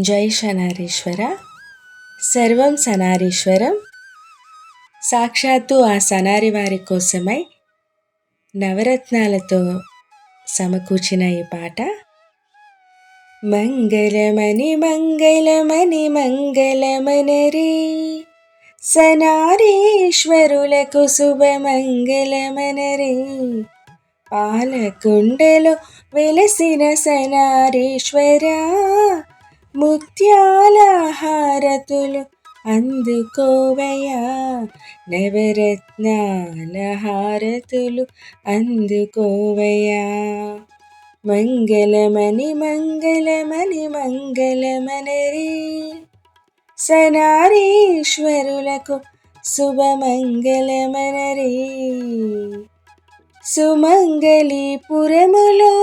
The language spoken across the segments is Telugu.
జై శనారీశ్వర. సర్వం సనారీశ్వరం సాక్షాత్తు ఆ సనారి వారి కోసమై నవరత్నాలతో సమకూర్చిన ఈ పాట. మంగళమణి మంగళమణి మంగళమనరి. సనారీశ్వరులకు శుభమంగళమనరి పాలకుండలో వెలసిన సనారీశ్వరా ముత్యాల హారతులు అందుకోవయ్యా. నవరత్నాల హారతులు అందుకోవయ్యా. మంగళమని మంగళమని మంగళమనరి సనారీశ్వరులకు శుభమంగళమనరి సుమంగళిపురములో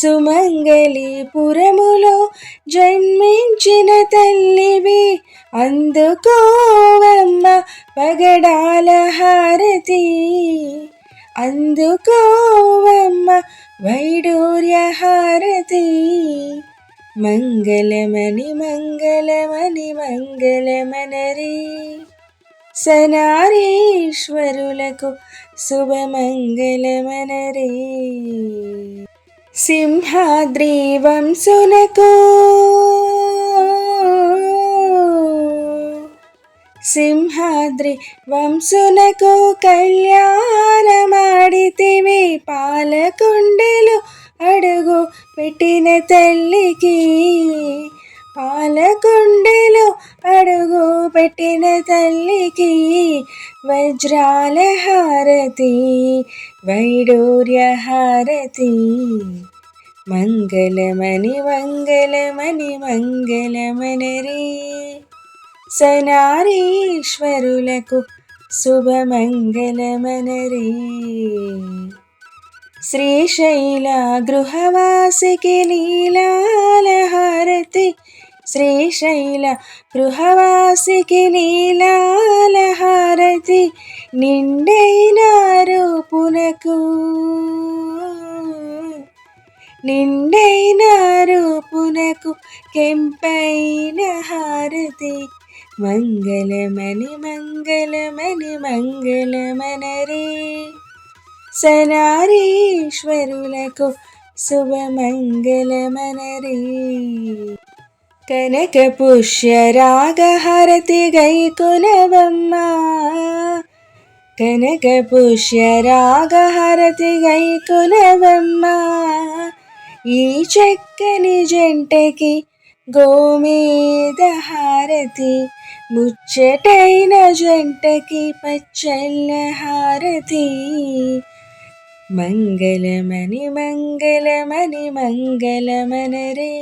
సుమంగళిపురములో జన్మించిన తల్లివి అందుకోవమ్మ పగడాల హారతి. అందుకోవమ్మ వైడూర్య హారతి. మంగళమని మంగళమని మంగళమనరి. సనారీశ్వరులకు శుభమంగళమనరే. సింహాద్రి వంశునకు సింహాద్రి వంశునకు కళ్యాణమాడితివి పాలకుండలు అడుగు పెట్టిన తల్లికి. పాలకుండలు అడుగు పెట్టిన తల్లికి వజ్రాల హారతి వైడూర్య హారతి మంగళమణి మంగళమణి మంగళమనరి. సనారీశ్వరులకు శుభమంగళమనరి. శ్రీశైల గృహవాసికి లీలాల హారతి శ్రీశైల గృహవాసికి నీలాలహారతి నిండైన రూపునకు నిండైన రూపునకు కెంపైన హారతి. మంగళమని మంగళమని మంగళమనరే. సనారీశ్వరులకు శుభమంగళమనరే. కనక పుష్య రాగహరతి గైకునవమ్మ కనక పుష్య రాగహరతి గైకునవమ్మ ఈ చక్కని జంటకి గోమేద హారతి ముచ్చటైన జంటకి పచ్చల్ల హారతి మంగళమని మంగళమని మంగళమనరే.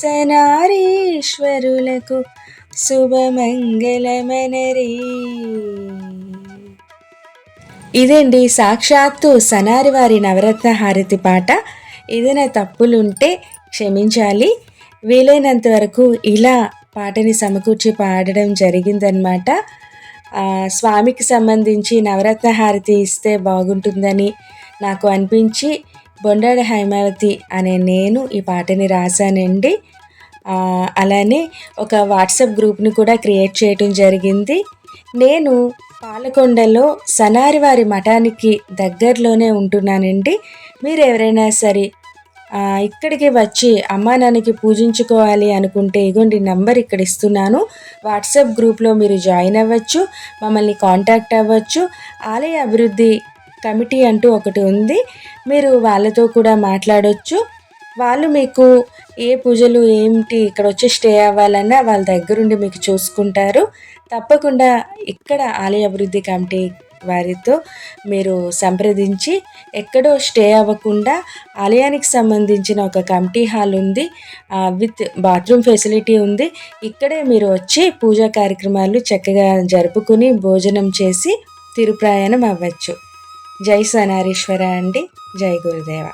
సనారీశ్వరులకు శుభమంగళమనరే. ఇదండి సాక్షాత్తు సనారి వారి నవరత్న హారతి పాట. ఏదైనా తప్పులుంటే క్షమించాలి. వీలైనంత వరకు ఇలా పాటని సమకూర్చి పాడడం జరిగిందనమాట స్వామికి సంబంధించి నవరత్న హారతి ఇస్తే బాగుంటుందని నాకు అనిపించి బొండాడి హైమావతి అనే నేను ఈ పాటని రాశానండి. అలానే ఒక వాట్సాప్ గ్రూప్ని కూడా క్రియేట్ చేయటం జరిగింది. నేను పాలకొండలో సనారి వారి మఠానికి దగ్గరలోనే ఉంటున్నానండి. మీరు ఎవరైనా సరే ఇక్కడికి వచ్చి అమ్మా నాన్నకి పూజించుకోవాలి అనుకుంటే ఇగోండి నంబర్ ఇక్కడ ఇస్తున్నాను. వాట్సాప్ గ్రూప్లో మీరు జాయిన్ అవ్వచ్చు మమ్మల్ని కాంటాక్ట్ అవ్వచ్చు. ఆలయ అభివృద్ధి కమిటీ అంటూ ఒకటి ఉంది. మీరు వాళ్ళతో కూడా మాట్లాడవచ్చు వాళ్ళు మీకు ఏ పూజలు ఏమిటి ఇక్కడ వచ్చి స్టే అవ్వాలన్నా వాళ్ళ దగ్గరుండి మీకు చూసుకుంటారు. తప్పకుండా ఇక్కడ ఆలయ అభివృద్ధి కమిటీ వారితో మీరు సంప్రదించి ఎక్కడో స్టే అవ్వకుండా ఆలయానికి సంబంధించిన ఒక కమిటీ హాల్ ఉంది. విత్ బాత్రూమ్ ఫెసిలిటీ ఉంది. ఇక్కడే మీరు వచ్చి పూజా కార్యక్రమాలు చక్కగా జరుపుకుని భోజనం చేసి తిరుప్రయాణం అవ్వచ్చు. జై సనారీశ్వర అండి. జై గురుదేవ.